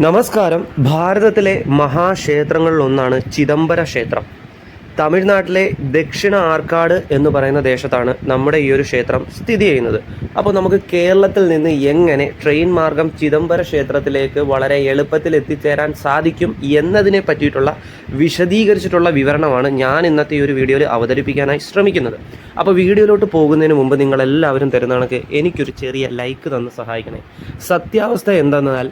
നമസ്കാരം. ഭാരതത്തിലെ മഹാക്ഷേത്രങ്ങളിലൊന്നാണ് ചിദംബര ക്ഷേത്രം. തമിഴ്നാട്ടിലെ ദക്ഷിണ ആർക്കാട് എന്ന് പറയുന്ന ദേശത്താണ് നമ്മുടെ ഈ ഒരു ക്ഷേത്രം സ്ഥിതി ചെയ്യുന്നത്. അപ്പോൾ നമുക്ക് കേരളത്തിൽ നിന്ന് എങ്ങനെ ട്രെയിൻ മാർഗം ചിദംബര ക്ഷേത്രത്തിലേക്ക് വളരെ എളുപ്പത്തിൽ എത്തിച്ചേരാൻ സാധിക്കും എന്നതിനെ പറ്റിയിട്ടുള്ള വിശദീകരിച്ചിട്ടുള്ള വിവരണമാണ് ഞാൻ ഇന്നത്തെ ഈ ഒരു വീഡിയോയിൽ അവതരിപ്പിക്കാനായി ശ്രമിക്കുന്നത്. അപ്പോൾ വീഡിയോയിലോട്ട് പോകുന്നതിന് മുമ്പ് നിങ്ങളെല്ലാവരും തരുന്ന കണക്ക് എനിക്കൊരു ചെറിയ ലൈക്ക് തന്ന് സഹായിക്കണേ. സത്യാവസ്ഥ എന്തെന്നാൽ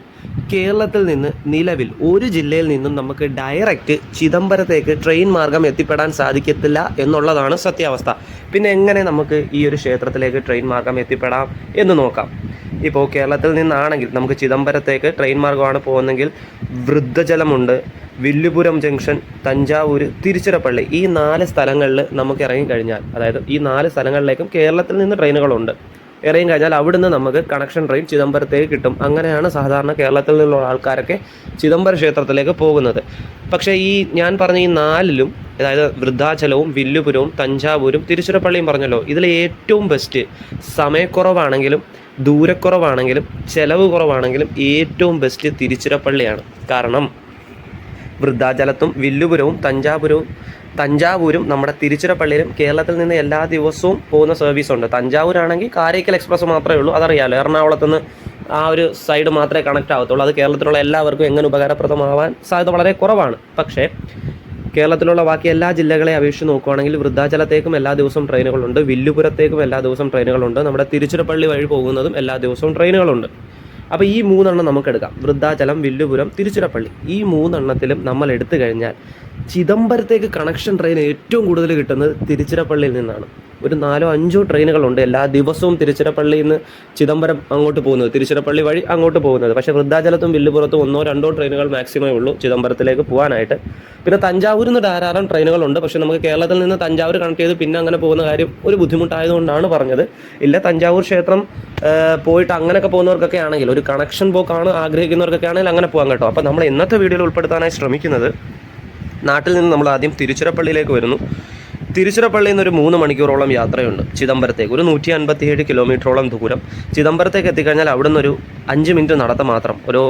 കേരളത്തിൽ നിന്ന് നിലവിൽ ഒരു ജില്ലയിൽ നിന്നും നമുക്ക് ഡയറക്റ്റ് ചിദംബരത്തേക്ക് ട്രെയിൻ മാർഗം എത്തിപ്പെടാൻ സാധിക്കത്തില്ല എന്നുള്ളതാണ് സത്യാവസ്ഥ. പിന്നെ എങ്ങനെ നമുക്ക് ഈ ഒരു ക്ഷേത്രത്തിലേക്ക് ട്രെയിൻ മാർഗം എത്തിപ്പെടാം എന്ന് നോക്കാം. ഇപ്പോൾ കേരളത്തിൽ നിന്നാണെങ്കിൽ നമുക്ക് ചിദംബരത്തേക്ക് ട്രെയിൻ മാർഗമാണ് പോകുന്നതെങ്കിൽ വൃദ്ധജലമുണ്ട് വില്ലുപുരം ജംഗ്ഷൻ തഞ്ചാവൂർ തിരുച്ചിറപ്പള്ളി ഈ നാല് സ്ഥലങ്ങളിൽ നമുക്ക് ഇറങ്ങിക്കഴിഞ്ഞാൽ അതായത് ഈ നാല് സ്ഥലങ്ങളിലേക്കും കേരളത്തിൽ നിന്ന് ട്രെയിനുകളുണ്ട്. ഇറങ്ങി കഴിഞ്ഞാൽ അവിടുന്ന് നമുക്ക് കണക്ഷൻ ട്രെയിൻ ചിദംബരത്തേക്ക് കിട്ടും. അങ്ങനെയാണ് സാധാരണ കേരളത്തിൽ നിന്നുള്ള ആൾക്കാരൊക്കെ ചിദംബര ക്ഷേത്രത്തിലേക്ക് പോകുന്നത്. പക്ഷേ ഈ ഞാൻ പറഞ്ഞ ഈ നാലിലും അതായത് വൃദ്ധാചലവും വില്ലുപുരവും തഞ്ചാവൂരും തിരുച്ചിറപ്പള്ളിയും പറഞ്ഞല്ലോ. ഇതിൽ ഏറ്റവും ബെസ്റ്റ് സമയക്കുറവാണെങ്കിലും ദൂരക്കുറവാണെങ്കിലും ചെലവ് കുറവാണെങ്കിലും ഏറ്റവും ബെസ്റ്റ് തിരുച്ചിറപ്പള്ളിയാണ്. കാരണം വൃദ്ധാചലത്തും വില്ലുപുരവും തഞ്ചാവൂരവും തഞ്ചാവൂരും നമ്മുടെ തിരുച്ചിറപ്പള്ളിയിലും കേരളത്തിൽ നിന്ന് എല്ലാ ദിവസവും പോകുന്ന സർവീസ് ഉണ്ട്. തഞ്ചാവൂരാണെങ്കിൽ കാരയ്ക്കൽ എക്സ്പ്രസ് മാത്രമേ ഉള്ളൂ. അതറിയാലോ എറണാകുളത്ത് നിന്ന് ആ ഒരു സൈഡ് മാത്രമേ കണക്ട് ആവത്തുള്ളൂ. അത് കേരളത്തിലുള്ള എല്ലാവർക്കും എങ്ങനെ ഉപകാരപ്രദമാവാൻ സാധ്യത വളരെ കുറവാണ്. പക്ഷേ കേരളത്തിലുള്ള ബാക്കി എല്ലാ ജില്ലകളെ അപേക്ഷിച്ച് നോക്കുകയാണെങ്കിൽ വൃദ്ധാചലത്തേക്കും എല്ലാ ദിവസവും ട്രെയിനുകളുണ്ട്. വില്ലുപുരത്തേക്കും എല്ലാ ദിവസവും ട്രെയിനുകളുണ്ട്. നമ്മുടെ തിരുച്ചിറപ്പള്ളി വഴി പോകുന്നതും എല്ലാ ദിവസവും ട്രെയിനുകളുണ്ട്. അപ്പോൾ ഈ മൂന്നെണ്ണം നമുക്കെടുക്കാം. വൃദ്ധാചലം വില്ലുപുരം തിരുച്ചിറപ്പള്ളി. ഈ മൂന്നെണ്ണത്തിലും നമ്മൾ എടുത്തു കഴിഞ്ഞാൽ ചിദംബരത്തേക്ക് കണക്ഷൻ ട്രെയിൻ ഏറ്റവും കൂടുതൽ കിട്ടുന്നത് തിരുച്ചിറപ്പള്ളിയിൽ നിന്നാണ്. ഒരു നാലോ അഞ്ചോ ട്രെയിനുകളുണ്ട് എല്ലാ ദിവസവും തിരുച്ചിറപ്പള്ളിയിൽ നിന്ന് ചിദംബരം അങ്ങോട്ട് പോകുന്നത് തിരുച്ചിറപ്പള്ളി വഴി അങ്ങോട്ട് പോകുന്നത്. പക്ഷേ വൃദ്ധാചലത്തും വില്ലുപുറത്തും ഒന്നോ രണ്ടോ ട്രെയിനുകൾ മാക്സിമമേ ഉള്ളൂ ചിദംബരത്തിലേക്ക് പോകാനായിട്ട്. പിന്നെ തഞ്ചാവൂരിൽ നിന്ന് ധാരാളം ട്രെയിനുകളുണ്ട്. പക്ഷേ നമുക്ക് കേരളത്തിൽ നിന്ന് തഞ്ചാവൂർ കണക്ട് ചെയ്ത് പിന്നെ അങ്ങനെ പോകുന്ന കാര്യം ഒരു ബുദ്ധിമുട്ടായതുകൊണ്ടാണ് പറഞ്ഞത്. ഇല്ല തഞ്ചാവൂർ ക്ഷേത്രം പോയിട്ട് അങ്ങനെയൊക്കെ പോകുന്നവർക്കൊക്കെ ആണെങ്കിൽ ഒരു കണക്ഷൻ പോക്കാണ് ആഗ്രഹിക്കുന്നവർക്കൊക്കെ ആണെങ്കിൽ അങ്ങനെ പോകാം കേട്ടോ. അപ്പോൾ നമ്മൾ ഇന്നത്തെ വീഡിയോയിൽ ഉൾപ്പെടുത്താനായി ശ്രമിക്കുന്നത് നാട്ടിൽ നിന്ന് നമ്മൾ ആദ്യം തിരുച്ചിറപ്പള്ളിയിലേക്ക് വരുന്നു. തിരുച്ചിറപ്പള്ളിയിൽ നിന്ന് ഒരു മൂന്ന് മണിക്കൂറോളം യാത്രയുണ്ട്. ചിദംബരത്തേക്ക്. ഒരു നൂറ്റി അൻപത്തിയേഴ് കിലോമീറ്ററോളം ദൂരം ചിദംബരത്തേക്ക് എത്തിക്കഴിഞ്ഞാൽ അവിടെ നിന്ന് ഒരു അഞ്ച് മിനിറ്റ് നടത്തം മാത്രം. ഒരു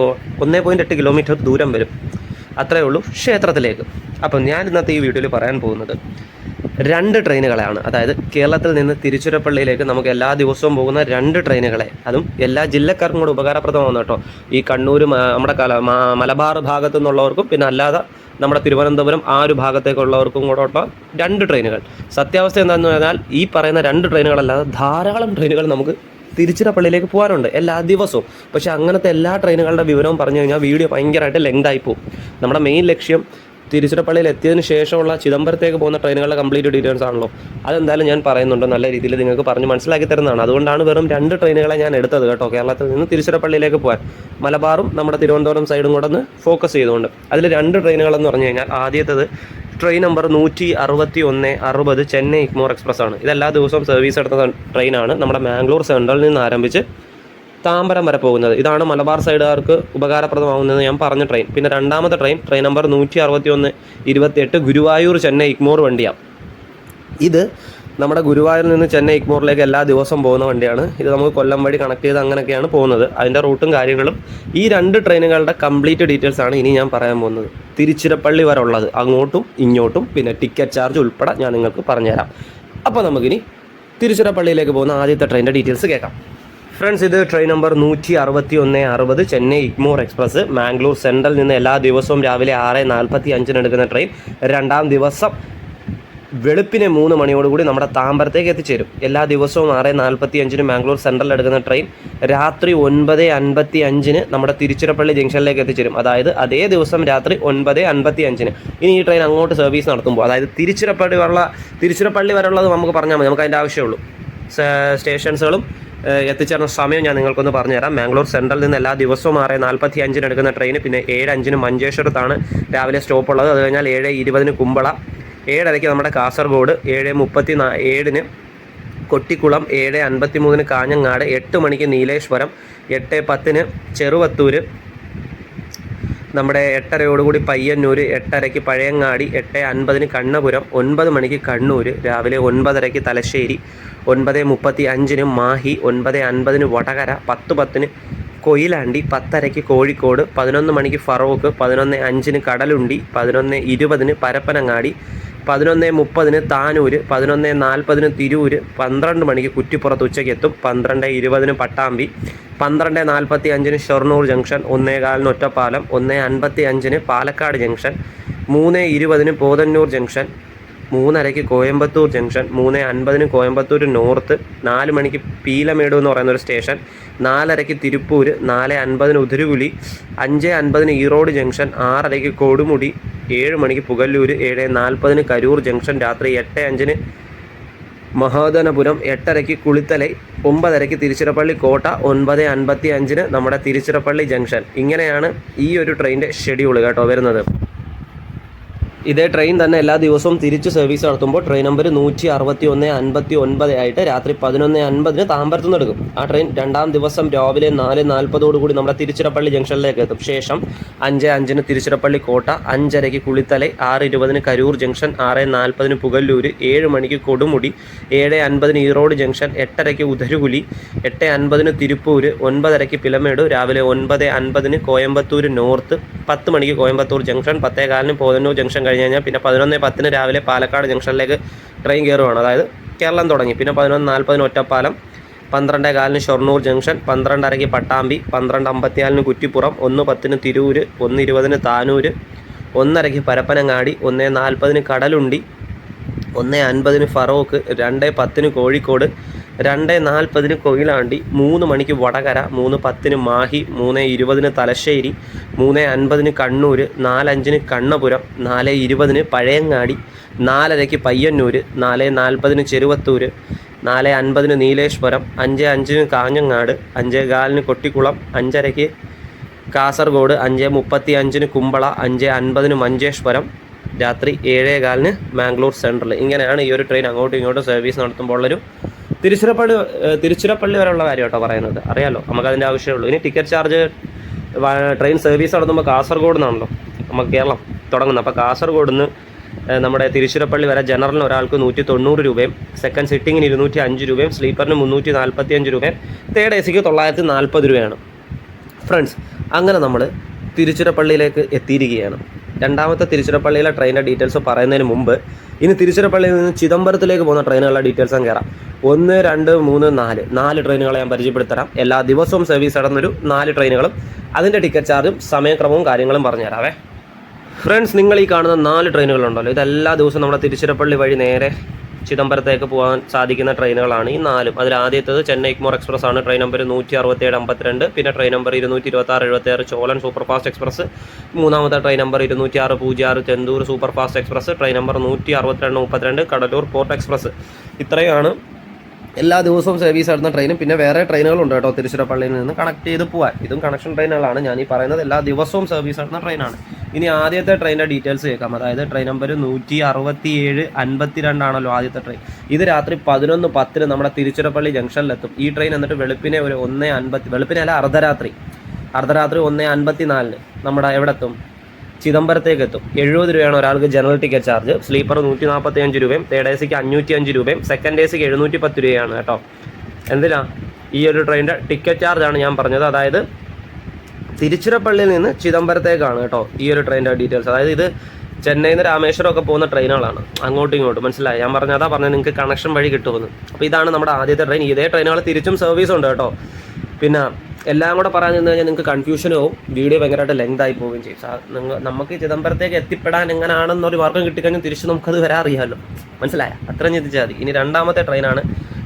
ഒന്നേ പോയിന്റ് എട്ട് കിലോമീറ്റർ ദൂരം വരും. അത്രയേ ഉള്ളൂ ക്ഷേത്രത്തിലേക്ക്. അപ്പം ഞാൻ ഇന്നത്തെ ഈ വീഡിയോയിൽ പറയാൻ പോകുന്നത് രണ്ട് ട്രെയിനുകളെയാണ്. അതായത് കേരളത്തിൽ നിന്ന് തിരുച്ചിറപ്പള്ളിയിലേക്ക് നമുക്ക് എല്ലാ ദിവസവും പോകുന്ന രണ്ട് ട്രെയിനുകളെ. അതും എല്ലാ ജില്ലക്കാർക്കും കൂടെ ഉപകാരപ്രദമാകുന്ന കേട്ടോ. ഈ കണ്ണൂർ നമ്മുടെ മലബാർ ഭാഗത്തു നിന്നുള്ളവർക്കും പിന്നെ അല്ലാതെ നമ്മുടെ തിരുവനന്തപുരം ആ ഒരു ഭാഗത്തേക്കുള്ളവർക്കും കൂടെ ഉള്ള രണ്ട് ട്രെയിനുകൾ. സത്യാവസ്ഥ എന്താണെന്ന് പറഞ്ഞാൽ ഈ പറയുന്ന രണ്ട് ട്രെയിനുകളല്ലാതെ ധാരാളം ട്രെയിനുകൾ നമുക്ക് തിരുച്ചിറപ്പള്ളിയിലേക്ക് പോകാറുണ്ട് എല്ലാ ദിവസവും. പക്ഷേ അങ്ങനത്തെ എല്ലാ ട്രെയിനുകളുടെ വിവരവും പറഞ്ഞു കഴിഞ്ഞാൽ വീഡിയോ ഭയങ്കരമായിട്ട് ലെങ്ത് ആയി പോകും. നമ്മുടെ മെയിൻ ലക്ഷ്യം തിരുച്ചിറപ്പള്ളിയിൽ എത്തിയതിന് ശേഷമുള്ള ചിദംബരത്തേക്ക് പോകുന്ന ട്രെയിനുകളുടെ കംപ്ലീറ്റ് ഡീറ്റെയിൽസ് ആണല്ലോ. അതെന്തായാലും ഞാൻ പറയുന്നുണ്ട് നല്ല രീതിയിൽ നിങ്ങൾക്ക് പറഞ്ഞ് മനസ്സിലാക്കി തരുന്നതാണ്. അതുകൊണ്ടാണ് വെറും രണ്ട് ട്രെയിനുകളെ ഞാൻ എടുത്തത് കേട്ടോ. കേരളത്തിൽ നിന്ന് തിരുച്ചിറപ്പള്ളിയിലേക്ക് പോകാൻ. മലബാറും നമ്മുടെ തിരുവനന്തപുരം സൈഡും കൂടെ ഒന്ന് ഫോക്കസ് ചെയ്തുകൊണ്ട്. അതിൽ രണ്ട് ട്രെയിനുകളെന്ന് പറഞ്ഞു കഴിഞ്ഞാൽ ആദ്യത്തേത് ട്രെയിൻ നമ്പർ നൂറ്റി അറുപത്തി ഒന്ന് അറുപത് ചെന്നൈ ഇഗ്മോർ എക്സ്പ്രസ് ആണ് ഇതെല്ലാ ദിവസവും സർവീസ് എടുത്ത ട്രെയിനാണ്. നമ്മുടെ മാംഗ്ലൂർ സെൻട്രലിൽ നിന്ന് ആരംഭിച്ച് താമ്പരം വരെ പോകുന്നത്. ഇതാണ് മലബാർ സൈഡുകാർക്ക് ഉപകാരപ്രദമാകുന്നത് ഞാൻ പറഞ്ഞ ട്രെയിൻ പിന്നെ രണ്ടാമത്തെ ട്രെയിൻ ട്രെയിൻ നമ്പർ നൂറ്റി അറുപത്തി ഒന്ന് ഇരുപത്തിയെട്ട് ഗുരുവായൂർ ചെന്നൈ ഇഗ്മോർ വണ്ടിയാണ്. ഇത് നമ്മുടെ ഗുരുവായൂരിൽ നിന്ന് ചെന്നൈ ഇഗ്മോറിലേക്ക് എല്ലാ ദിവസവും പോകുന്ന വണ്ടിയാണ്. ഇത് നമുക്ക് കൊല്ലം വഴി കണക്ട് ചെയ്ത് അങ്ങനെയൊക്കെയാണ് പോകുന്നത്. അതിന്റെ റൂട്ടും കാര്യങ്ങളും ഈ രണ്ട് ട്രെയിനുകളുടെ കംപ്ലീറ്റ് ഡീറ്റെയിൽസ് ആണ് ഇനി ഞാൻ പറയാൻ പോകുന്നത്. തിരുച്ചിറപ്പള്ളി വരെ ഉള്ളത്. അങ്ങോട്ടും ഇങ്ങോട്ടും പിന്നെ ടിക്കറ്റ് ചാർജ് ഉൾപ്പെടെ ഞാൻ നിങ്ങൾക്ക് പറഞ്ഞുതരാം. അപ്പോൾ നമുക്കിനി തിരുച്ചിറപ്പള്ളിയിലേക്ക് പോകുന്ന ആദ്യത്തെ ട്രെയിനിന്റെ ഡീറ്റെയിൽസ് കേൾക്കാം. ഫ്രണ്ട്സ് ഇത് ട്രെയിൻ നമ്പർ നൂറ്റി അറുപത്തി ഒന്ന് അറുപത് ചെന്നൈ ഇഗ്മോർ എക്സ്പ്രസ് മാംഗ്ലൂർ സെൻട്രൽ നിന്ന് എല്ലാ ദിവസവും രാവിലെ ആറ് നാൽപ്പത്തി അഞ്ചിന് എടുക്കുന്ന ട്രെയിൻ രണ്ടാം ദിവസം വെളുപ്പിനെ മൂന്ന് മണിയോടുകൂടി നമ്മുടെ താമ്പരത്തേക്ക് എത്തിച്ചേരും. എല്ലാ ദിവസവും ആറ് നാൽപ്പത്തി അഞ്ചിന് മാംഗ്ലൂർ സെൻട്രലിൽ എടുക്കുന്ന ട്രെയിൻ രാത്രി ഒൻപത് അൻപത്തി അഞ്ചിന് നമ്മുടെ തിരുച്ചിറപ്പള്ളി ജംഗ്ഷനിലേക്ക് എത്തിച്ചേരും. അതായത് അതേ ദിവസം രാത്രി ഒൻപത് അൻപത്തി അഞ്ചിന് ഇനി ഈ ട്രെയിൻ അങ്ങോട്ട് സർവീസ് നടത്തുമ്പോൾ അതായത് തിരുച്ചിറപ്പള്ളി വരെയുള്ള തിരുച്ചിറപ്പള്ളി വരെയുള്ളത് നമുക്ക് പറഞ്ഞാൽ മതി. നമുക്ക് അതിന്റെ ആവശ്യമുള്ളൂ. സ്റ്റേഷൻസുകളും എത്തിച്ചേർന്ന സമയം ഞാൻ നിങ്ങൾക്കൊന്ന് പറഞ്ഞുതരാം. മാംഗ്ലൂർ സെൻട്രലിൽ നിന്ന് എല്ലാ ദിവസവും ആറ് നാൽപ്പത്തി അഞ്ചിന് എടുക്കുന്ന ട്രെയിൻ പിന്നെ ഏഴ് അഞ്ചിന് മഞ്ചേശ്വരത്താണ് രാവിലെ സ്റ്റോപ്പ് ഉള്ളത് അത് കഴിഞ്ഞാൽ ഏഴ് ഇരുപതിന് കുമ്പള ഏഴരയ്ക്ക് നമ്മുടെ കാസർഗോഡ് ഏഴ് മുപ്പത്തി നാ ഏഴിന് കൊട്ടിക്കുളം ഏഴ് അൻപത്തി മൂന്നിന് കാഞ്ഞങ്ങാട് എട്ട് മണിക്ക് നീലേശ്വരം എട്ട് പത്തിന് ചെറുവത്തൂർ നമ്മുടെ എട്ടരയോടുകൂടി പയ്യന്നൂർ എട്ടരയ്ക്ക് പഴയങ്ങാടി എട്ട് അൻപതിന് കണ്ണപുരം ഒൻപത് മണിക്ക് കണ്ണൂർ രാവിലെ ഒൻപതരയ്ക്ക് തലശ്ശേരി ഒൻപത് മുപ്പത്തി അഞ്ചിന് മാഹി ഒൻപത് അൻപതിന് വടകര പത്ത് പത്തിന് കൊയിലാണ്ടി പത്തരയ്ക്ക് കോഴിക്കോട് പതിനൊന്ന് മണിക്ക് ഫറോക്ക് പതിനൊന്ന് അഞ്ചിന് കടലുണ്ടി പതിനൊന്ന് ഇരുപതിന് പരപ്പനങ്ങാടി പതിനൊന്ന് മുപ്പതിന് താനൂർ പതിനൊന്ന് നാൽപ്പതിന് തിരൂര് പന്ത്രണ്ട് മണിക്ക് കുറ്റിപ്പുറത്ത് ഉച്ചയ്ക്ക് എത്തും പന്ത്രണ്ട് ഇരുപതിന് പട്ടാമ്പി പന്ത്രണ്ട് നാൽപ്പത്തി അഞ്ചിന് ഷൊർണൂർ ജംഗ്ഷൻ ഒന്നേ കാലിന് ഒറ്റപ്പാലം ഒന്ന് അൻപത്തി അഞ്ചിന് പാലക്കാട് ജംഗ്ഷൻ മൂന്ന് ഇരുപതിന് പോതന്നൂർ ജംഗ്ഷൻ മൂന്നരയ്ക്ക് കോയമ്പത്തൂർ ജംഗ്ഷൻ മൂന്ന് അൻപതിന് കോയമ്പത്തൂർ നോർത്ത് നാല് മണിക്ക് പീലമേട് എന്ന് പറയുന്ന ഒരു സ്റ്റേഷൻ നാലരയ്ക്ക് തിരുപ്പൂർ നാല് അൻപതിന് ഉതിരുകുലി അഞ്ച് അൻപതിന് ഈറോഡ് ജംഗ്ഷൻ ആറരയ്ക്ക് കൊടുമുടി ഏഴ് മണിക്ക് പുകല്ലൂർ ഏഴ് നാൽപ്പതിന് കരൂർ ജംഗ്ഷൻ രാത്രി എട്ട് അഞ്ചിന് മഹോദനപുരം എട്ടരയ്ക്ക് കുളിത്തലൈ ഒമ്പതരയ്ക്ക് തിരുച്ചിറപ്പള്ളി കോട്ട ഒൻപത് അൻപത്തി അഞ്ചിന് നമ്മുടെ തിരുച്ചിറപ്പള്ളി ജംഗ്ഷൻ. ഇങ്ങനെയാണ് ഈ ഒരു ട്രെയിനിന്റെ ഷെഡ്യൂൾ കേട്ടോ വരുന്നത്. ഇതേ ട്രെയിൻ തന്നെ എല്ലാ ദിവസവും തിരിച്ച് സർവീസ് നടത്തുമ്പോൾ ട്രെയിൻ നമ്പർ നൂറ്റി അറുപത്തി ഒന്ന് അൻപത്തി ഒൻപത് ആയിട്ട് രാത്രി പതിനൊന്ന് അൻപതിന് താമ്പരത്ത് നിന്ന് എടുക്കും. ആ ട്രെയിൻ രണ്ടാം ദിവസം രാവിലെ നാല് നാൽപ്പതോടുകൂടി നമ്മുടെ തിരുച്ചിറപ്പള്ളി ജംഗ്ഷനിലേക്ക് എത്തും. ശേഷം അഞ്ച് അഞ്ചിന് തിരുച്ചിറപ്പള്ളി കോട്ട അഞ്ചരയ്ക്ക് കുളിത്തലൈ ആറ് ഇരുപതിന് കരൂർ ജംഗ്ഷൻ ആറ് നാൽപ്പതിന് പുകല്ലൂർ ഏഴ് മണിക്ക് കൊടുമുടി ഏഴ് അൻപതിന് ഈറോഡ് ജംഗ്ഷൻ എട്ടരയ്ക്ക് ഉദരുകുലി എട്ട് അൻപതിന് തിരുപ്പൂർ ഒൻപതരയ്ക്ക് പിലമേട് രാവിലെ ഒൻപത് അൻപതിന് കോയമ്പത്തൂർ നോർത്ത് പത്ത് മണിക്ക് കോയമ്പത്തൂർ ജംഗ്ഷൻ പത്തേകാലിന് പോതന്നൂർ ജംഗ്ഷൻ കഴിഞ്ഞ് കഴിഞ്ഞാൽ പിന്നെ പതിനൊന്ന് പത്തിന് രാവിലെ പാലക്കാട് ജംഗ്ഷനിലേക്ക് ട്രെയിൻ കയറുവാണ് അതായത് കേരളം തുടങ്ങി. പിന്നെ പതിനൊന്ന് നാൽപ്പതിന് ഒറ്റപ്പാലം പന്ത്രണ്ട് കാലിന് ഷൊർണൂർ ജംഗ്ഷൻ പന്ത്രണ്ടരയ്ക്ക് പട്ടാമ്പി പന്ത്രണ്ട് അമ്പത്തിനാലിന് കുറ്റിപ്പുറം ഒന്ന് പത്തിന് തിരൂര് ഒന്ന് ഇരുപതിന് താനൂർ ഒന്നരയ്ക്ക് പരപ്പനങ്ങാടി ഒന്ന് നാൽപ്പതിന് കടലുണ്ടി ഒന്ന് അൻപതിന് ഫറോക്ക് രണ്ട് പത്തിന് കോഴിക്കോട് രണ്ട് നാൽപ്പതിന് കൊയിലാണ്ടി മൂന്ന് മണിക്ക് വടകര മൂന്ന് പത്തിന് മാഹി മൂന്ന് ഇരുപതിന് തലശ്ശേരി മൂന്ന് അൻപതിന് കണ്ണൂർ നാലഞ്ചിന് കണ്ണപുരം നാല് ഇരുപതിന് പഴയങ്ങാടി നാലരയ്ക്ക് പയ്യന്നൂർ നാല് നാൽപ്പതിന് ചെറുവത്തൂർ നാല് അൻപതിന് നീലേശ്വരം അഞ്ച് അഞ്ചിന് കാഞ്ഞങ്ങാട് അഞ്ച് കാലിന് കൊട്ടിക്കുളം അഞ്ചരയ്ക്ക് കാസർഗോഡ് അഞ്ച് മുപ്പത്തി അഞ്ചിന് കുമ്പള അഞ്ച് അൻപതിന് മഞ്ചേശ്വരം രാത്രി ഏഴേ കാലിന് മാംഗ്ലൂർ സെൻട്രൽ ഇങ്ങനെയാണ് ഈ ഒരു ട്രെയിൻ അങ്ങോട്ടും ഇങ്ങോട്ടും സർവീസ് നടത്തുമ്പോൾ ഉള്ളൊരു തിരുച്ചിറപ്പള്ളി തിരുച്ചിറപ്പള്ളി വരെയുള്ള കാര്യം കേട്ടോ പറയുന്നത്. അറിയാലോ? നമുക്ക് അതിന്റെ ആവശ്യമുള്ളൂ ഇനി ടിക്കറ്റ് ചാർജ് ട്രെയിൻ സർവീസ് നടത്തുമ്പോൾ കാസർഗോഡ് നിന്നാണല്ലോ. നമുക്ക് കേരളം തുടങ്ങുന്നത്. അപ്പോൾ കാസർഗോഡ് നിന്ന് നമ്മുടെ തിരുച്ചിറപ്പള്ളി വരെ ജനറലിന് ഒരാൾക്ക് നൂറ്റി തൊണ്ണൂറ് രൂപയും സെക്കൻഡ് സിറ്റിങ്ങിന് ഇരുന്നൂറ്റി അഞ്ച് രൂപയും സ്ലീപ്പറിന് മുന്നൂറ്റി നാൽപ്പത്തി അഞ്ച് രൂപയും തേർഡ് എ സിക്ക് തൊള്ളായിരത്തി നാൽപ്പത് രൂപയാണ്. ഫ്രണ്ട്സ് അങ്ങനെ നമ്മൾ തിരുച്ചിറപ്പള്ളിയിലേക്ക് എത്തിയിരിക്കുകയാണ്. രണ്ടാമത്തെ തിരുച്ചിറപ്പള്ളിയിലെ ട്രെയിനിന്റെ ഡീറ്റെയിൽസ് പറയുന്നതിന് മുമ്പ് ഇനി തിരുച്ചിറപ്പള്ളിയിൽ നിന്ന് ചിദംബരത്തിലേക്ക് പോകുന്ന ട്രെയിനുകളുടെ ഡീറ്റെയിൽസ് ഞാൻ കയറാം ഒന്ന് രണ്ട് മൂന്ന് നാല്. നാല് ട്രെയിനുകളെ ഞാൻ പരിചയപ്പെടുത്തരാം. എല്ലാ ദിവസവും സർവീസ് നടന്നൊരു നാല് ട്രെയിനുകളും അതിന്റെ ടിക്കറ്റ് ചാർജും സമയക്രമവും കാര്യങ്ങളും പറഞ്ഞുതരാവേ. ഫ്രണ്ട്സ് നിങ്ങൾ ഈ കാണുന്ന നാല് ട്രെയിനുകളുണ്ടല്ലോ. ഇതെല്ലാ ദിവസവും നമ്മുടെ തിരുച്ചിറപ്പള്ളി വഴി നേരെ ചിദംബരത്തേക്ക് പോകാൻ സാധിക്കുന്ന ട്രെയിനുകളാണ് ഈ നാലും. അതിൽ ആദ്യത്തേത് ചെന്നൈ ഇഗ്മോർ എക്സ്പ്രസ് ആണ്. ട്രെയിൻ നമ്പർ നൂറ്റി അറുപത്തേഴ് അമ്പത്തിരണ്ട്. പിന്നെ ട്രെയിൻ നമ്പർ ഇരുന്നൂറ്റി ഇരുപത്തി ആറ് എഴുപത്തി ആറ് ചോലൻ സൂപ്പർ ഫാസ്റ്റ് എക്സ്പ്രസ്. മൂന്നാമത്തെ ട്രെയിൻ നമ്പർ ഇരുന്നൂറ്റി ആറ് പൂജ്യം ആറ് Chendur super fast express. Train number നൂറ്റി അറുപത്തിരണ്ട് മുപ്പത്തിരണ്ട് കടലൂർ പോർട്ട് എക്സ്പ്രസ്. ഇത്രയാണ് എല്ലാ ദിവസവും സർവീസ് നടന്ന ട്രെയിനും പിന്നെ വേറെ ട്രെയിനുകളുണ്ട് കേട്ടോ. തിരുച്ചിറപ്പള്ളിയിൽ നിന്ന് കണക്ട് ചെയ്ത് പോകാൻ ഇതും കണക്ഷൻ ട്രെയിനുകളാണ് ഞാൻ ഈ പറയുന്നത് എല്ലാ ദിവസവും സർവീസ് നടന്ന ട്രെയിനാണ് ഇനി ആദ്യത്തെ ട്രെയിനിന്റെ ഡീറ്റെയിൽസ് കേൾക്കാം. അതായത് ട്രെയിൻ നമ്പർ നൂറ്റി അറുപത്തി ഏഴ് അൻപത്തി രണ്ടാണല്ലോ ആദ്യത്തെ ട്രെയിൻ ഇത് രാത്രി പതിനൊന്ന് പത്തിന് നമ്മുടെ തിരുച്ചിറപ്പള്ളി ജംഗ്ഷനിലെത്തും. ഈ ട്രെയിൻ എന്നിട്ട് വെളുപ്പിനെ ഒരു ഒന്ന് അൻപത്തി വെളുപ്പിനെ അല്ല അർദ്ധരാത്രി. അർദ്ധരാത്രി ഒന്ന് അൻപത്തി നാലിന് നമ്മുടെ എവിടെ എത്തും ചിദംബരത്തേക്ക് എത്തും എഴുപത് രൂപയാണ് ഒരാൾക്ക് ജനറൽ ടിക്കറ്റ് ചാർജ്. സ്ലീപ്പർ നൂറ്റി നാൽപ്പത്തി അഞ്ച് രൂപയും തേർഡ് എ സിക്ക് അഞ്ഞൂറ്റി അഞ്ച് രൂപയും സെക്കൻഡ് എ സിക്ക് എഴുന്നൂറ്റി പത്ത് രൂപയാണ് കേട്ടോ. എന്തിനാ? ഈ ഒരു ട്രെയിനിന്റെ ടിക്കറ്റ് ചാർജാണ് ഞാൻ പറഞ്ഞത്. അതായത് തിരുച്ചിറപ്പള്ളിയിൽ നിന്ന് ചിദംബരത്തേക്കാണ് കേട്ടോ ഈ ഒരു ട്രെയിനിന്റെ ഡീറ്റെയിൽസ്. അതായത് ഇത് ചെന്നൈയിൽ നിന്ന് രാമേശ്വരം ഒക്കെ പോകുന്ന ട്രെയിനുകളാണ്. അങ്ങോട്ടും ഇങ്ങോട്ടും. മനസ്സിലായി? ഞാൻ പറഞ്ഞതാ പറഞ്ഞത് നിങ്ങൾക്ക് കണക്ഷൻ വഴി കിട്ടുമെന്ന്. അപ്പോൾ ഇതാണ് നമ്മുടെ ആദ്യത്തെ ട്രെയിൻ. ഇതേ ട്രെയിനുകൾ തിരിച്ചും സർവീസ് ഉണ്ട് കേട്ടോ. പിന്നെ എല്ലാം കൂടെ പറയാൻ നിന്ന് കഴിഞ്ഞാൽ നിങ്ങൾക്ക് കൺഫ്യൂഷനോ വീഡിയോ ഭയങ്കരമായിട്ട് ലെങ്ത് ആയി പോവുകയും ചെയ്യും. നിങ്ങൾ നമുക്ക് ചിദംബരത്തേക്ക് എത്തിപ്പെടാൻ എങ്ങനെയാണെന്നൊരു മാർഗം കിട്ടിക്കഴിഞ്ഞാൽ തിരിച്ച് നമുക്കത് വരാൻ അറിയാമല്ലോ മനസ്സിലായ? അത്രയും ചിന്തിച്ചാൽ മതി. ഇനി രണ്ടാമത്തെ ട്രെയിനാണ്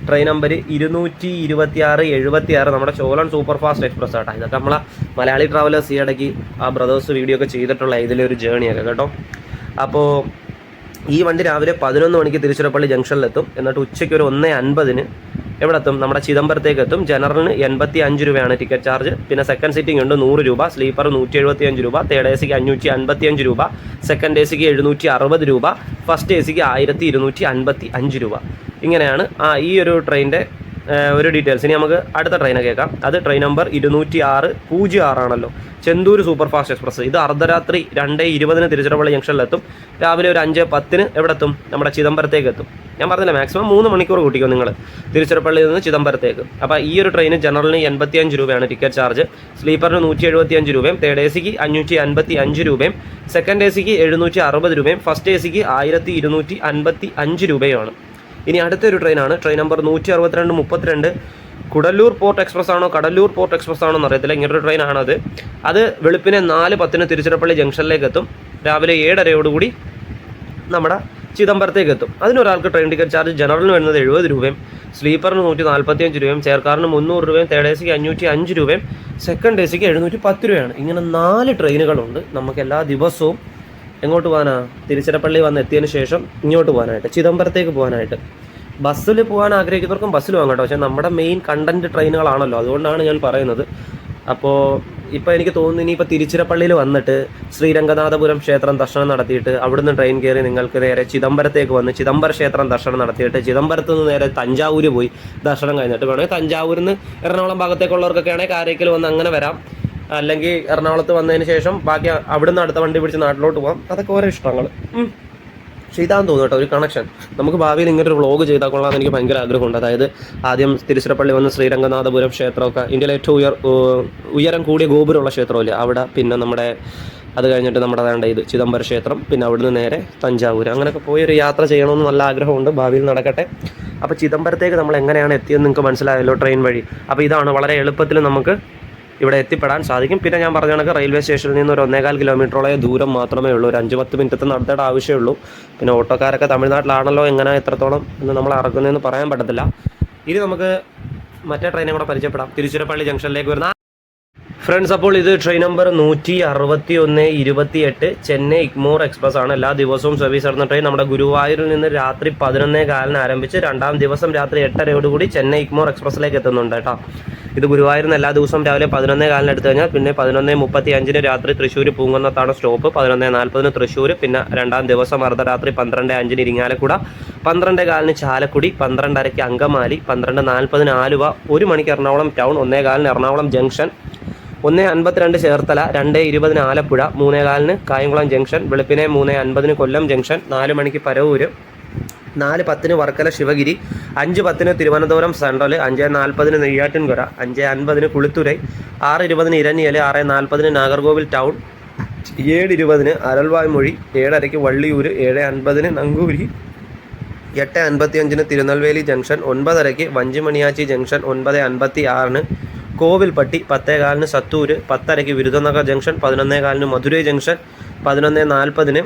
ട്രെയിൻ നമ്പർ ഇരുന്നൂറ്റി ഇരുപത്തി ആറ് എഴുപത്തി ആറ് നമ്മുടെ ചോലൻ സൂപ്പർ ഫാസ്റ്റ് എക്സ്പ്രസ് ആട്ടോ. ഇതൊക്കെ നമ്മളെ മലയാളി ട്രാവലേഴ്സ് ഈ ഇടയ്ക്ക് ആ ബ്രദേഴ്സ് വീഡിയോ ഒക്കെ ചെയ്തിട്ടുള്ള ഇതിലെ ഒരു ജേണിയൊക്കെ കേട്ടോ. അപ്പോൾ ഈ വണ്ടി രാവിലെ പതിനൊന്ന് മണിക്ക് തിരുച്ചിറപ്പള്ളി ജംഗ്ഷനിലെത്തും എന്നിട്ട് ഉച്ചയ്ക്ക് ഒരു ഒന്ന് അൻപതിന് എവിടെ എത്തും നമ്മുടെ ചിദംബരത്തേക്ക് എത്തും ജനറലിന് എൺപത്തി അഞ്ച് രൂപയാണ് ടിക്കറ്റ് ചാർജ്. പിന്നെ സെക്കൻഡ് സീറ്റിംഗ് ഉണ്ട് നൂറ് രൂപ. സ്ലീപ്പർ നൂറ്റി എഴുപത്തി അഞ്ച് രൂപ. തേർഡ് എ സിക്ക് അഞ്ഞൂറ്റി അൻപത്തി അഞ്ച് രൂപ. സെക്കൻഡ് എ സിക്ക് എഴുന്നൂറ്റി അറുപത് രൂപ. ഫസ്റ്റ് എ സിക്ക് ആയിരത്തി ഇരുന്നൂറ്റി അൻപത്തി അഞ്ച് രൂപ. ഇങ്ങനെയാണ് ആ ഈ ഒരു ട്രെയിനിന്റെ ഒരു ഡീറ്റെയിൽസ് ഇനി നമുക്ക് അടുത്ത ട്രെയിനെ കേൾക്കാം. അത് ട്രെയിൻ നമ്പർ ഇരുന്നൂറ്റി ആറ് പൂജ്യം ആറാണല്ലോ ചെന്തൂർ സൂപ്പർ ഫാസ്റ്റ് എക്സ്പ്രസ് ഇത് അർദ്ധരാത്രി രണ്ട് ഇരുപതിന് തിരുച്ചിറപ്പള്ളി ജംഗ്ഷനിലെത്തും രാവിലെ ഒരു അഞ്ച് പത്തിന് എവിടെ എത്തും നമ്മുടെ ചിദംബരത്തേക്ക് എത്തും. ഞാൻ പറഞ്ഞില്ല മാക്സിമം മൂന്ന് മണിക്കൂർ കൂട്ടിക്കോ നിങ്ങൾ തിരുച്ചിറപ്പള്ളിയിൽ നിന്ന് ചിദംബരത്തേക്ക്. അപ്പോൾ ഈ ഒരു ട്രെയിന് ജനറലിന് എൺപത്തിയഞ്ച് രൂപയാണ് ടിക്കറ്റ് ചാർജ് സ്ലീപ്പറിന് നൂറ്റി എഴുപത്തി അഞ്ച് രൂപയും തേർഡ് എ സിക്ക് അഞ്ഞൂറ്റി അൻപത്തി അഞ്ച് രൂപയും സെക്കൻഡ് എ സിക്ക് എഴുന്നൂറ്റി അറുപത് രൂപയും ഫസ്റ്റ് എ സിക്ക് ആയിരത്തി ഇരുന്നൂറ്റി അൻപത്തി അഞ്ച് രൂപയുമാണ്. ഇനി അടുത്തൊരു ട്രെയിനാണ്. ട്രെയിൻ നമ്പർ നൂറ്റി അറുപത്തിരണ്ട് മുപ്പത്തിരണ്ട്. കുടല്ലൂർ പോർട്ട് എക്സ്പ്രസ് ആണോ കടല്ലൂർ പോർട്ട് എക്സ്പ്രസ് ആണോ എന്നറിയത്തില്ല. ഇങ്ങനൊരു ട്രെയിനാണത് അത്. വെളുപ്പിനെ നാല് പത്തിന് തിരുച്ചിറപ്പള്ളി ജംഗ്ഷനിലേക്ക് എത്തും രാവിലെ ഏഴരയോടുകൂടി നമ്മുടെ ചിദംബരത്തേക്ക് എത്തും അതിനൊരാൾക്ക് ട്രെയിൻ ടിക്കറ്റ് ചാർജ് ജനറലിന് വരുന്നത് എഴുപത് രൂപയും സ്ലീപ്പറിന് നൂറ്റി നാൽപ്പത്തിയഞ്ച് രൂപയും ചെയർക്കാറിന് മുന്നൂറ് രൂപയും തേർഡ് എ സിക്ക് അഞ്ഞൂറ്റി അഞ്ച് രൂപയും സെക്കൻഡ് എ സിക്ക് എഴുന്നൂറ്റി പത്ത് രൂപയാണ്. ഇങ്ങനെ നാല് ട്രെയിനുകളുണ്ട്. നമുക്ക് എല്ലാ ദിവസവും എങ്ങോട്ട് പോകാനാ? തിരുച്ചിറപ്പള്ളി വന്ന് എത്തിയതിന് ശേഷം ഇങ്ങോട്ട് പോകാനായിട്ട് ചിദംബരത്തേക്ക് പോകാനായിട്ട്. ബസ്സിൽ പോകാൻ ആഗ്രഹിക്കുന്നവർക്കും ബസ്സിൽ പോകാം കേട്ടോ. പക്ഷേ നമ്മുടെ മെയിൻ കണ്ടന്റ് ട്രെയിനുകളാണല്ലോ. അതുകൊണ്ടാണ് ഞാൻ പറയുന്നത്. അപ്പോൾ ഇപ്പോൾ എനിക്ക് തോന്നുന്നു ഇനിയിപ്പോൾ തിരുച്ചിറപ്പള്ളിയിൽ വന്നിട്ട് ശ്രീരംഗനാഥപുരം ക്ഷേത്രം ദർശനം നടത്തിയിട്ട് അവിടുന്ന് ട്രെയിൻ കയറി നിങ്ങൾക്ക് നേരെ ചിദംബരത്തേക്ക് വന്ന് ചിദംബര ക്ഷേത്രം ദർശനം നടത്തിയിട്ട് ചിദംബരത്ത് നിന്ന് നേരെ തഞ്ചാവൂർ പോയി ദർശനം കഴിഞ്ഞിട്ട് വേണമെങ്കിൽ തഞ്ചാവൂരിൽ നിന്ന് എറണാകുളം ഭാഗത്തേക്കുള്ളവർക്കൊക്കെ ആണെങ്കിൽ കാരയ്ക്കൽ വന്ന് അങ്ങനെ വരാം. അല്ലെങ്കിൽ എറണാകുളത്ത് വന്നതിന് ശേഷം ബാക്കി അവിടുന്ന് അടുത്ത വണ്ടി പിടിച്ച് നാട്ടിലോട്ട് പോകാം അതൊക്കെ ഓരോ ഇഷ്ടങ്ങൾ. പക്ഷേ ഇതാന്ന് തോന്നുന്നു കേട്ടോ ഒരു കണക്ഷൻ നമുക്ക് ഭാവിയിൽ ഇങ്ങനെ ഒരു വ്ളോഗ് ചെയ്താൽ കൊള്ളാമെന്ന് എനിക്ക് ഭയങ്കര ആഗ്രഹമുണ്ട്. അതായത് ആദ്യം തിരുച്ചിറപ്പള്ളി വന്ന് ശ്രീരംഗനാഥപുരം ക്ഷേത്രമൊക്കെ ഇന്ത്യയിലെ ഏറ്റവും ഉയർ ഉയരം കൂടിയ ഗോപുരമുള്ള ക്ഷേത്രമല്ലേ? അവിടെ പിന്നെ നമ്മുടെ അത് കഴിഞ്ഞിട്ട് നമ്മുടെ വേണ്ട ഇത് ചിദംബര ക്ഷേത്രം പിന്നെ അവിടുന്ന് നേരെ തഞ്ചാവൂർ അങ്ങനെയൊക്കെ പോയി ഒരു യാത്ര ചെയ്യണമെന്ന് നല്ല ആഗ്രഹമുണ്ട് ഭാവിയിൽ നടക്കട്ടെ. അപ്പോൾ ചിദംബരത്തേക്ക് നമ്മൾ എങ്ങനെയാണ് എത്തിയെന്ന് നിങ്ങൾക്ക് മനസ്സിലായല്ലോ ട്രെയിൻ വഴി. അപ്പോൾ ഇതാണ് വളരെ എളുപ്പത്തിൽ നമുക്ക് ഇവിടെ എത്തിപ്പെടാൻ സാധിക്കും. പിന്നെ ഞാൻ പറഞ്ഞ കണക്ക് റെയിൽവേ സ്റ്റേഷനിൽ നിന്ന് ഒരു ഒന്നേകാൽ കിലോമീറ്ററോളം ദൂരം മാത്രമേ ഉള്ളൂ. ഒരു അഞ്ച് പത്ത് മിനിറ്റത്തെ നടത്തേണ്ട ആവശ്യമുള്ളൂ. പിന്നെ ഓട്ടോക്കാരൊക്കെ തമിഴ്നാട്ടിലാണല്ലോ എങ്ങനെ എത്രത്തോളം എന്ന് നമ്മൾ അറക്കുന്നതെന്ന് പറയാൻ പറ്റത്തില്ല. ഇനി നമുക്ക് മറ്റേ ട്രെയിനും കൂടെ പരിചയപ്പെടാം. തിരുച്ചിറപ്പള്ളി ജംഗ്ഷനിലേക്ക് വരുന്ന ഫ്രണ്ട്സ് അപ്പോൾ ഇത് ട്രെയിൻ നമ്പർ നൂറ്റി അറുപത്തി ഒന്ന് ഇരുപത്തി എട്ട് ചെന്നൈ ഇഗ്മോർ എക്സ്പ്രസ് ആണ്. എല്ലാ ദിവസവും സർവീസ് നടന്ന ട്രെയിൻ നമ്മുടെ ഗുരുവായൂരിൽ നിന്ന് രാത്രി പതിനൊന്നേ കാലിന് ആരംഭിച്ച് രണ്ടാം ദിവസം രാത്രി എട്ടരയോടുകൂടി ചെന്നൈ ഇഗ്മോർ എക്സ്പ്രസ്സിലേക്ക് എത്തുന്നുണ്ട് കേട്ടോ. ഇത് ഗുരുവായൂരിൽ നിന്ന് എല്ലാ ദിവസവും രാവിലെ പതിനൊന്നേ കാലിന് എടുത്തു കഴിഞ്ഞാൽ പിന്നെ പതിനൊന്നേ മുപ്പത്തി അഞ്ചിന് രാത്രി തൃശ്ശൂർ പൂങ്കുന്നത്താണ് സ്റ്റോപ്പ് പതിനൊന്നേ നാൽപ്പതിന് തൃശ്ശൂർ പിന്നെ രണ്ടാം ദിവസം അർദ്ധരാത്രി പന്ത്രണ്ട് അഞ്ചിന് ഇരിങ്ങാലക്കുട പന്ത്രണ്ട് കാലിന് ചാലക്കുടി പന്ത്രണ്ടരയ്ക്ക് അങ്കമാലി പന്ത്രണ്ട് നാൽപ്പതിന് ആലുവ ഒരു മണിക്ക് എറണാകുളം ടൗൺ ഒന്നേ കാലിന് എറണാകുളം ജംഗ്ഷൻ ഒന്ന് അൻപത്തിരണ്ട് ചേർത്തല രണ്ട് ഇരുപതിന് ആലപ്പുഴ മൂന്നേ കാലിന് കായംകുളം ജംഗ്ഷൻ വെളുപ്പിനെ മൂന്ന് അൻപതിന് കൊല്ലം ജംഗ്ഷൻ നാല് മണിക്ക് പരവൂര് നാല് പത്തിന് വർക്കല ശിവഗിരി അഞ്ച് പത്തിന് തിരുവനന്തപുരം സെൻട്രൽ അഞ്ച് നാൽപ്പതിന് നെയ്യാറ്റിൻകര അഞ്ച് അൻപതിന് കുളിത്തുരൈ ആറ് ഇരുപതിന് ഇരഞ്ഞിയൽ ആറ് നാൽപ്പതിന് നാഗർകോവിൽ ടൗൺ ഏഴ് ഇരുപതിന് അരൽവായ്മൊഴി ഏഴരയ്ക്ക് വള്ളിയൂർ ഏഴ് അൻപതിന് നങ്കൂരി എട്ട് അൻപത്തി അഞ്ചിന് തിരുനെൽവേലി ജംഗ്ഷൻ ഒൻപതരയ്ക്ക് വഞ്ചിമണിയാച്ചി ജംഗ്ഷൻ ഒൻപത് അൻപത്തി ആറിന് കോവിൽപ്പട്ടി പത്തേ കാലിന് സത്തൂര് പത്തരയ്ക്ക് വിരുദ്ധനഗർ ജംഗ്ഷൻ പതിനൊന്നേ കാലിന് മധുരൈ ജംഗ്ഷൻ പതിനൊന്ന് നാൽപ്പതിന്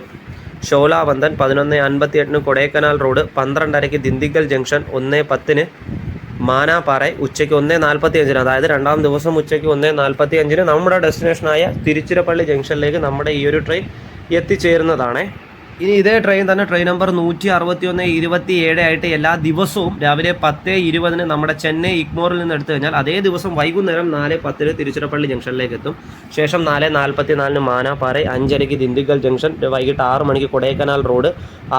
ഷോലാവന്തൻ പതിനൊന്ന് അൻപത്തി എട്ടിന് കൊടൈക്കനാൽ റോഡ് പന്ത്രണ്ടരയ്ക്ക് ദിണ്ടിഗൽ ജംഗ്ഷൻ ഒന്ന് പത്തിന് മാനാപ്പാറ ഉച്ചയ്ക്ക് ഒന്ന് നാൽപ്പത്തി അഞ്ചിന് അതായത് രണ്ടാം ദിവസം ഉച്ചയ്ക്ക് ഒന്ന് നാൽപ്പത്തി അഞ്ചിന് നമ്മുടെ ഡെസ്റ്റിനേഷനായ തിരുച്ചിറപ്പള്ളി ജംഗ്ഷനിലേക്ക് നമ്മുടെ ഈ ഒരു ട്രെയിൻ എത്തിച്ചേരുന്നതാണേ. ഇനി ഇതേ ട്രെയിൻ തന്നെ ട്രെയിൻ നമ്പർ നൂറ്റി അറുപത്തി ഒന്ന് ഇരുപത്തി ഏഴ് ആയിട്ട് എല്ലാ ദിവസവും രാവിലെ പത്ത് ഇരുപതിന് നമ്മുടെ ചെന്നൈ ഇഗ്മോറിൽ നിന്ന് എടുത്തു കഴിഞ്ഞാൽ അതേ ദിവസം വൈകുന്നേരം നാല് പത്തിന് തിരുച്ചിറപ്പള്ളി ജംഗ്ഷനിലേക്ക് എത്തും. ശേഷം നാല് നാൽപ്പത്തി നാലിന് മാനാപ്പാറ അഞ്ചരയ്ക്ക് ദിണ്ടിഗൽ ജംഗ്ഷൻ വൈകിട്ട് ആറ് മണിക്ക് കൊടൈക്കനാൽ റോഡ്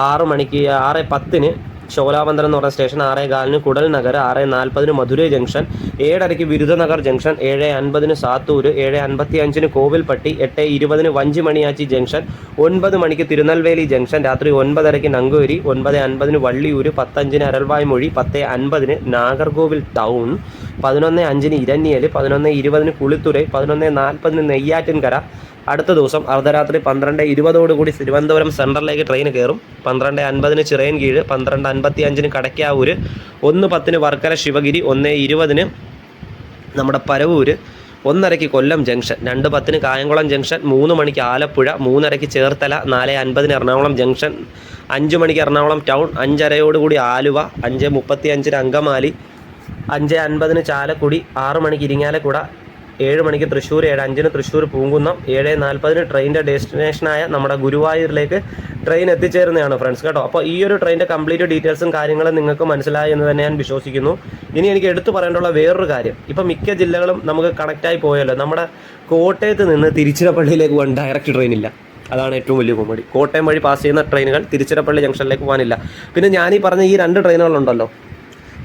ആറ് മണിക്ക് ആറ് പത്തിന് ശോലാബന്ധനം എന്ന് പറഞ്ഞ സ്റ്റേഷൻ ആറേ കാലിന് കുടൽ നഗർ ആറ് നാൽപ്പതിന് മധുരൈ ജംഗ്ഷൻ ഏഴരയ്ക്ക് വിരുദ്ധനഗർ ജംഗ്ഷൻ ഏഴ് അൻപതിന് സാത്തൂർ ഏഴ് അൻപത്തി അഞ്ചിന് കോവിൽപ്പട്ടി എട്ട് ഇരുപതിന് വഞ്ചിമണിയാച്ചി ജംഗ്ഷൻ ഒൻപത് മണിക്ക് തിരുനെൽവേലി ജംഗ്ഷൻ രാത്രി ഒൻപതരയ്ക്ക് നങ്കൂരി ഒൻപത് അൻപതിന് വള്ളിയൂർ പത്തഞ്ചിന് അരൽവായ്മൊഴി പത്ത് അൻപതിന് നാഗർകോവിൽ ടൗൺ പതിനൊന്ന് അഞ്ചിന് ഇരഞ്ഞിയൽ പതിനൊന്ന് ഇരുപതിന് കുളിത്തുറൈ പതിനൊന്ന് നാൽപ്പതിന് നെയ്യാറ്റിൻകര അടുത്ത ദിവസം അർദ്ധരാത്രി പന്ത്രണ്ട് ഇരുപതോടുകൂടി തിരുവനന്തപുരം സെൻട്രലിലേക്ക് ട്രെയിൻ കയറും. പന്ത്രണ്ട് അൻപതിന് ചിറയൻ കീഴ് പന്ത്രണ്ട് അൻപത്തി അഞ്ചിന് കടയ്ക്കാവൂര് ഒന്ന് പത്തിന് വർക്കര ശിവഗിരി ഒന്ന് ഇരുപതിന് നമ്മുടെ പരവൂര് ഒന്നരയ്ക്ക് കൊല്ലം ജംഗ്ഷൻ രണ്ട് പത്തിന് കായംകുളം ജംഗ്ഷൻ മൂന്ന് മണിക്ക് ആലപ്പുഴ മൂന്നരയ്ക്ക് ചേർത്തല നാല് അൻപതിന് എറണാകുളം ജംഗ്ഷൻ അഞ്ച് മണിക്ക് എറണാകുളം ടൗൺ അഞ്ചരയോടുകൂടി ആലുവ അഞ്ച് മുപ്പത്തി അഞ്ചിന് അങ്കമാലി അഞ്ച് അൻപതിന് ചാലക്കുടി ആറ് മണിക്ക് ഇരിങ്ങാലക്കുട ഏഴ് മണിക്ക് തൃശ്ശൂർ ഏഴ് അഞ്ചിന് തൃശ്ശൂർ പൂങ്കുന്നം ഏഴ് നാൽപ്പതിന് ട്രെയിനിന്റെ ഡെസ്റ്റിനേഷനായ നമ്മുടെ ഗുരുവായൂരിലേക്ക് ട്രെയിൻ എത്തിച്ചേരുന്നതാണ് ഫ്രണ്ട്സ് കേട്ടോ. അപ്പോൾ ഈ ഒരു ട്രെയിനിന്റെ കംപ്ലീറ്റ് ഡീറ്റെയിൽസും കാര്യങ്ങളും നിങ്ങൾക്ക് മനസ്സിലായി എന്ന് തന്നെ ഞാൻ വിശ്വസിക്കുന്നു. ഇനി എനിക്ക് എടുത്തു പറയേണ്ടുള്ള വേറൊരു കാര്യം. ഇപ്പം മിക്ക ജില്ലകളും നമുക്ക് കണക്റ്റായി പോയല്ലോ. നമ്മുടെ കോട്ടയത്ത് നിന്ന് തിരുച്ചിറപ്പള്ളിയിലേക്ക് പോകാൻ ഡയറക്റ്റ് ട്രെയിൻ ഇല്ല. അതാണ് ഏറ്റവും വലിയ കോമഡി കോട്ടയം വഴി പാസ് ചെയ്യുന്ന ട്രെയിനുകൾ തിരുച്ചിറപ്പള്ളി ജംഗ്ഷനിലേക്ക് പോകാനില്ല. പിന്നെ ഞാനീ പറഞ്ഞ ഈ രണ്ട് ട്രെയിനുകളുണ്ടല്ലോ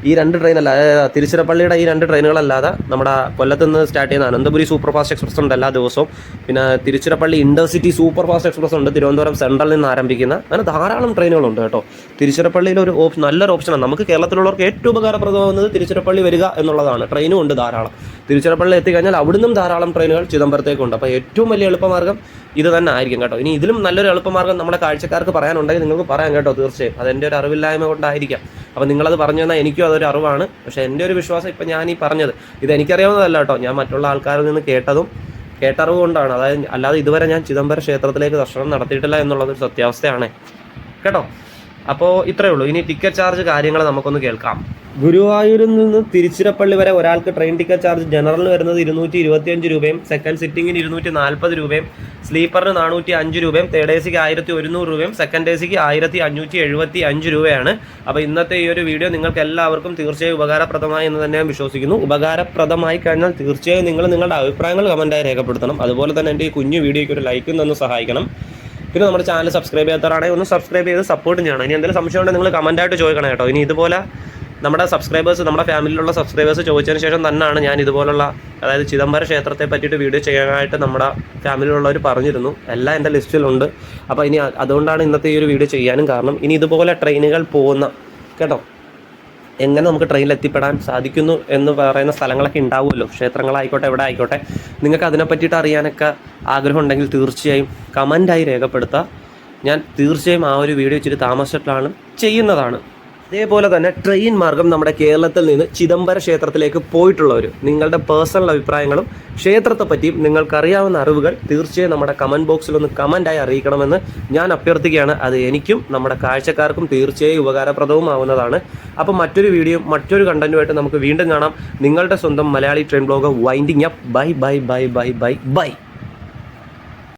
ഈ രണ്ട് ട്രെയിനല്ല തിരുച്ചിറപ്പള്ളിയുടെ ഈ രണ്ട് ട്രെയിനുകളല്ലാതെ നമ്മുടെ കൊല്ലത്ത് നിന്ന് സ്റ്റാർട്ട് ചെയ്യുന്ന അനന്തപുരി സൂപ്പർ ഫാസ്റ്റ് എക്സ്പ്രസ് ഉണ്ട് എല്ലാ ദിവസവും. പിന്നെ Tiruchirappalli intercity super fast express ഉണ്ട് തിരുവനന്തപുരം സെൻട്രലിൽ നിന്ന് ആരംഭിക്കുന്ന. അങ്ങനെ ധാരാളം ട്രെയിനുകളുണ്ട് കേട്ടോ. തിരുച്ചിറപ്പള്ളിയിൽ ഒരു ഓപ്ഷൻ നല്ലൊരു ഓപ്ഷനാണ് നമുക്ക് കേരളത്തിലുള്ളവർക്ക് ഏറ്റവും ഉപകാരപ്രദമാകുന്നത് തിരുച്ചിറപ്പള്ളി വരിക എന്നുള്ളതാണ്. ട്രെയിനും ഉണ്ട് ധാരാളം. തിരുച്ചിറപ്പള്ളി എത്തിക്കഴിഞ്ഞാൽ അവിടുന്നും ധാരാളം ട്രെയിനുകൾ ചിദംബരത്തേക്കുണ്ട്. അപ്പോൾ ഏറ്റവും വലിയ എളുപ്പമാർഗം ഇത് തന്നെ ആയിരിക്കും കേട്ടോ. ഇനി ഇതിലും നല്ലൊരു എളുപ്പമാർഗം നമ്മുടെ കാഴ്ചക്കാർക്ക് പറയാനുണ്ടെങ്കിൽ നിങ്ങൾക്ക് പറയാം കേട്ടോ തീർച്ചയായും. അതെന്റെ ഒരു അറിവില്ലായ്മ കൊണ്ടായിരിക്കാം. അപ്പോൾ നിങ്ങളത് പറഞ്ഞു തന്നാൽ എനിക്കും അതൊരു അറിവാണ്. പക്ഷേ എന്റെ ഒരു വിശ്വാസം ഇപ്പം ഞാൻ ഈ പറഞ്ഞത്. ഇത് എനിക്കറിയാവുന്നതല്ല കേട്ടോ. ഞാൻ മറ്റുള്ള ആൾക്കാരിൽ നിന്ന് കേട്ടതും കേട്ടറിവ് കൊണ്ടാണ്. അതായത് അല്ലാതെ ഇതുവരെ ഞാൻ ചിദംബര ക്ഷേത്രത്തിലേക്ക് ദർശനം നടത്തിയിട്ടില്ല എന്നുള്ളത് സത്യാവസ്ഥയാണ്. കേട്ടോ? അപ്പോൾ ഇത്രയേ ഉള്ളൂ. ഇനി ടിക്കറ്റ് ചാർജ് കാര്യങ്ങൾ നമുക്കൊന്ന് കേൾക്കാം. ഗുരുവായൂരിൽ നിന്ന് തിരുച്ചിറപ്പള്ളി വരെ ഒരാൾക്ക് ട്രെയിൻ ടിക്കറ്റ് ചാർജ് ജനറലിന് വരുന്നത് ഇരുന്നൂറ്റി ഇരുപത്തിയഞ്ച് രൂപയും സെക്കൻഡ് സിറ്റിംഗിന് ഇരുന്നൂറ്റി നാൽപ്പത് രൂപയും സ്ലീപ്പറിന് നാനൂറ്റി അഞ്ച് രൂപയും തേർഡ് എ സിക്ക് ആയിരത്തി ഒരുന്നൂറ് രൂപയും സെക്കൻഡ് എ സിക്ക് ആയിരത്തി അഞ്ഞൂറ്റി എഴുപത്തി അഞ്ച് രൂപയാണ്. അപ്പോൾ ഇന്നത്തെ ഈ ഒരു വീഡിയോ നിങ്ങൾക്ക് എല്ലാവർക്കും തീർച്ചയായും ഉപകാരപ്രദമായി എന്ന് തന്നെ ഞാൻ വിശ്വസിക്കുന്നു. ഉപകാരപ്രദമായി കഴിഞ്ഞാൽ തീർച്ചയായും നിങ്ങൾ നിങ്ങളുടെ അഭിപ്രായങ്ങൾ കമന്റായി രേഖപ്പെടുത്തണം. അതുപോലെ തന്നെ എന്റെ ഈ കുഞ്ഞു വീഡിയോയ്ക്ക് ഒരു ലൈക്കും തന്ന് സഹായിക്കണം. പിന്നെ നമ്മുടെ ചാനൽ സബ്സ്ക്രൈബ് ചെയ്യാത്തവരാണെങ്കിൽ ഒന്ന് സബ്സ്ക്രൈബ് ചെയ്ത് സപ്പോർട്ട് ചെയ്യണം. ഇനി എന്തെങ്കിലും സംശയം ഉണ്ടെങ്കിൽ നിങ്ങൾ ആയിട്ട് ചോദിക്കണം കേട്ടോ. ഇനി ഇതുപോലെ നമ്മുടെ സബ്സ്ക്രൈബേഴ്സ് നമ്മുടെ ഫാമിലിയിലുള്ള സബ്സ്ക്രൈബേഴ്സ് ചോദിച്ചതിന് ശേഷം തന്നെയാണ് ഞാൻ ഇതുപോലുള്ള അതായത് ചിദംബര ക്ഷേത്രത്തെ പറ്റിയിട്ട് വീഡിയോ ചെയ്യാനായിട്ട് നമ്മുടെ ഫാമിലിയിലുള്ളവർ പറഞ്ഞിരുന്നു. എല്ലാം എന്റെ ലിസ്റ്റിലുണ്ട് അപ്പോൾ ഇനി അതുകൊണ്ടാണ് ഇന്നത്തെ ഈ ഒരു വീഡിയോ ചെയ്യാനും കാരണം ഇനി ഇതുപോലെ ട്രെയിനുകൾ പോകുന്ന കേട്ടോ. എങ്ങനെ നമുക്ക് ട്രെയിനിൽ എത്തിപ്പെടാൻ സാധിക്കുന്നു എന്ന് പറയുന്ന സ്ഥലങ്ങളൊക്കെ ഉണ്ടാവുമല്ലോ. ക്ഷേത്രങ്ങളായിക്കോട്ടെ എവിടെ ആയിക്കോട്ടെ നിങ്ങൾക്ക് അതിനെ പറ്റിയിട്ട് അറിയാനൊക്കെ ആഗ്രഹം ഉണ്ടെങ്കിൽ തീർച്ചയായും കമന്റായി രേഖപ്പെടുത്തുക. ഞാൻ തീർച്ചയായും ആ ഒരു വീഡിയോ ഇച്ചിരി താമസിച്ചിട്ടാണ് ചെയ്യുന്നതാണ്. അതേപോലെ തന്നെ ട്രെയിൻ മാർഗം നമ്മുടെ കേരളത്തിൽ നിന്ന് ചിദംബര ക്ഷേത്രത്തിലേക്ക് പോയിട്ടുള്ളവർ നിങ്ങളുടെ പേഴ്സണൽ അഭിപ്രായങ്ങളും ക്ഷേത്രത്തെ പറ്റിയും നിങ്ങൾക്കറിയാവുന്ന അറിവുകൾ തീർച്ചയായും നമ്മുടെ കമന്റ് ബോക്സിൽ ഒന്ന് കമന്റായി അറിയിക്കണമെന്ന് ഞാൻ അഭ്യർത്ഥിക്കുകയാണ്. അത് എനിക്കും നമ്മുടെ കാഴ്ചക്കാർക്കും തീർച്ചയായും ഉപകാരപ്രദവുമാവുന്നതാണ്. അപ്പോൾ മറ്റൊരു വീഡിയോ മറ്റൊരു കണ്ടന്റുമായിട്ട് നമുക്ക് വീണ്ടും കാണാം. നിങ്ങളുടെ സ്വന്തം Malayali train blog winding up bye bye bye bye bye bye